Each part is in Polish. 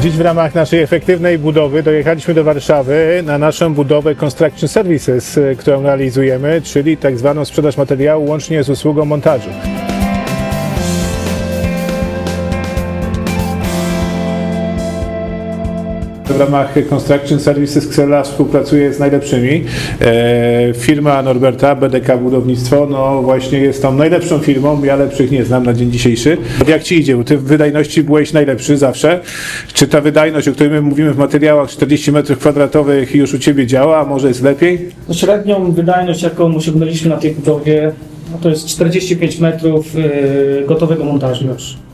Dziś w ramach naszej efektywnej budowy dojechaliśmy do Warszawy na naszą budowę Construction Services, y, którą realizujemy, czyli tak zwaną sprzedaż materiału łącznie z usługą montażu. W ramach Construction Services Xella współpracuje z najlepszymi. E, firma Norberta, BDK Budownictwo, no właśnie jest tą najlepszą firmą, ja lepszych nie znam na dzień dzisiejszy. Jak Ci idzie? Bo Ty w wydajności byłeś najlepszy zawsze. Czy ta wydajność, o której my mówimy w materiałach, 40 m2 już u Ciebie działa, a może jest lepiej? No, Średnią wydajność, jaką osiągnęliśmy na tej budowie, no to jest 45 metrów yy, gotowego montażu już.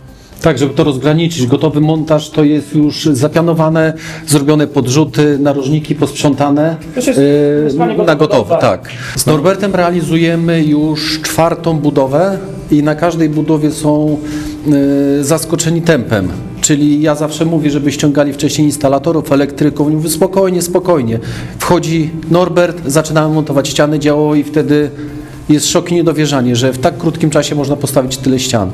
Tak, żeby to rozgraniczyć, gotowy montaż to jest już zapianowane, zrobione podrzuty, narożniki posprzątane To jest mieszkanie na gotowe. tak. Z Norbertem realizujemy już czwartą budowę i na każdej budowie są e, zaskoczeni tempem. Czyli ja zawsze mówię, żeby ściągali wcześniej instalatorów, elektryków. Mówię spokojnie, spokojnie. Wchodzi Norbert, zaczynamy montować ściany działowe i wtedy jest szok i niedowierzanie, że w tak krótkim czasie można postawić tyle ścian.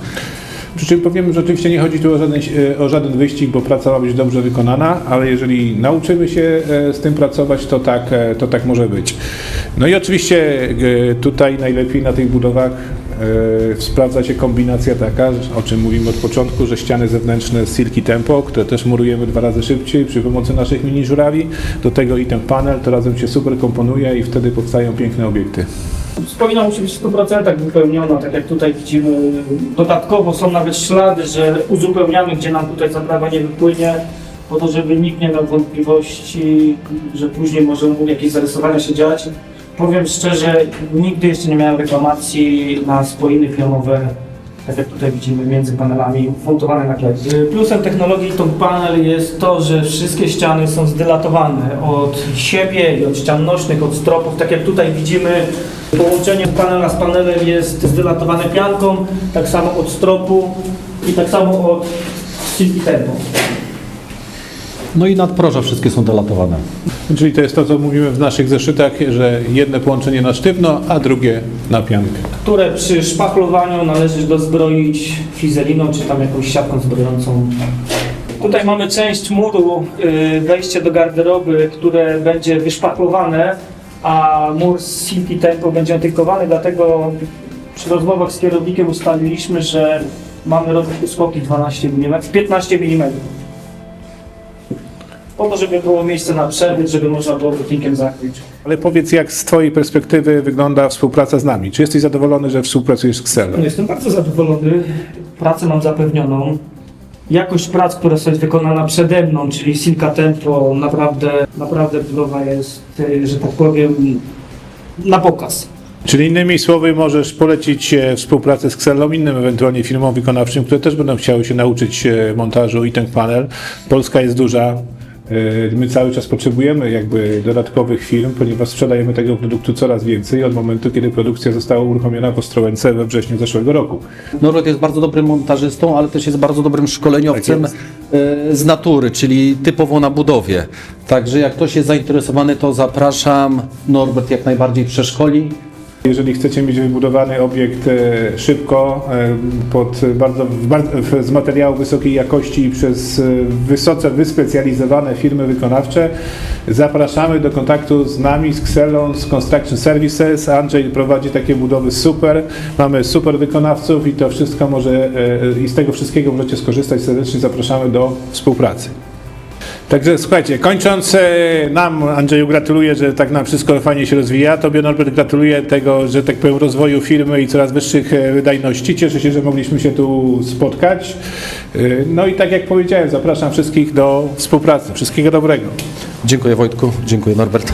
Przy czym powiem, że oczywiście nie chodzi tu o żaden, e, o żaden wyścig, bo praca ma być dobrze wykonana, ale jeżeli nauczymy się e, z tym pracować, to tak, e, to tak może być. No i oczywiście tutaj najlepiej na tych budowach sprawdza się kombinacja taka, o czym mówimy od początku, że ściany zewnętrzne Silky Tempo, które też murujemy dwa razy szybciej przy pomocy naszych mini żurawi, do tego i ten panel, to razem się super komponuje i wtedy powstają piękne obiekty. Spowinna musi być w 100% wypełniona, tak jak tutaj widzimy. Dodatkowo są nawet ślady, że uzupełniamy, gdzie nam tutaj zaprawa nie wypłynie, po to, żeby nikt nie miał wątpliwości, że później może jakieś zarysowania się dziać. Powiem szczerze, nigdy jeszcze nie miałem reklamacji na spojiny filmowe, tak jak tutaj widzimy między panelami, montowane na klej. Plusem technologii tą panel jest to, że wszystkie ściany są zdylatowane od siebie i od ścian nośnych, od stropów, tak jak tutaj widzimy Połączenie panela z panelem jest zdylatowane pianką, tak samo od stropu i tak samo od silki. No i nadproża wszystkie są dolatowane. Czyli to jest to, co mówimy w naszych zeszytach, że jedne połączenie na sztywno, a drugie na piankę. które przy szpachlowaniu należy dozbroić fizeliną czy tam jakąś siatką zbrojącą. Tutaj mamy część muru, y, wejście do garderoby, które będzie wyszpachlowane, a mur z Silky Tempo będzie otykowany, dlatego przy rozmowach z kierownikiem ustaliliśmy, że mamy robić uskoki 12 mm, 15 mm. Po to, żeby było miejsce na przebyt, żeby można było butlinkiem zakryć. Ale powiedz, jak z Twojej perspektywy wygląda współpraca z nami? Czy jesteś zadowolony, że współpracujesz z Xelem? Jestem bardzo zadowolony. Pracę mam zapewnioną. Jakość prac, która jest wykonana przede mną, czyli Silka Tempo, naprawdę, naprawdę budowa jest, y, że tak powiem, na pokaz. Czyli innymi słowy możesz polecić e, współpracę z Xelą innym ewentualnie firmom wykonawczym, które też będą chciały się nauczyć e, montażu i ten panel. Polska jest duża. E, My cały czas potrzebujemy jakby dodatkowych firm, ponieważ sprzedajemy tego produktu coraz więcej od momentu, kiedy produkcja została uruchomiona w Ostrołęce we wrześniu zeszłego roku. Norbert jest bardzo dobrym montażystą, ale też jest bardzo dobrym szkoleniowcem Tak e, z natury, czyli typowo na budowie. Także jak ktoś jest zainteresowany, to zapraszam. Norbert jak najbardziej przeszkoli. Jeżeli chcecie mieć wybudowany obiekt e, szybko, e, pod bardzo, z materiału wysokiej jakości i przez e, wysoce wyspecjalizowane firmy wykonawcze, zapraszamy do kontaktu z nami, z Xelą, z Construction Services. Andrzej prowadzi takie budowy super, mamy super wykonawców i to wszystko może, i z tego wszystkiego możecie skorzystać. Serdecznie zapraszamy do współpracy. Także słuchajcie, kończąc, e, nam Andrzeju gratuluję, że tak nam wszystko fajnie się rozwija. Tobie Norbert gratuluję tego, że tak powiem rozwoju firmy i coraz wyższych e, wydajności. Cieszę się, że mogliśmy się tu spotkać. E, No i tak jak powiedziałem, zapraszam wszystkich do współpracy. Wszystkiego dobrego. Dziękuję Wojtku, dziękuję Norbert.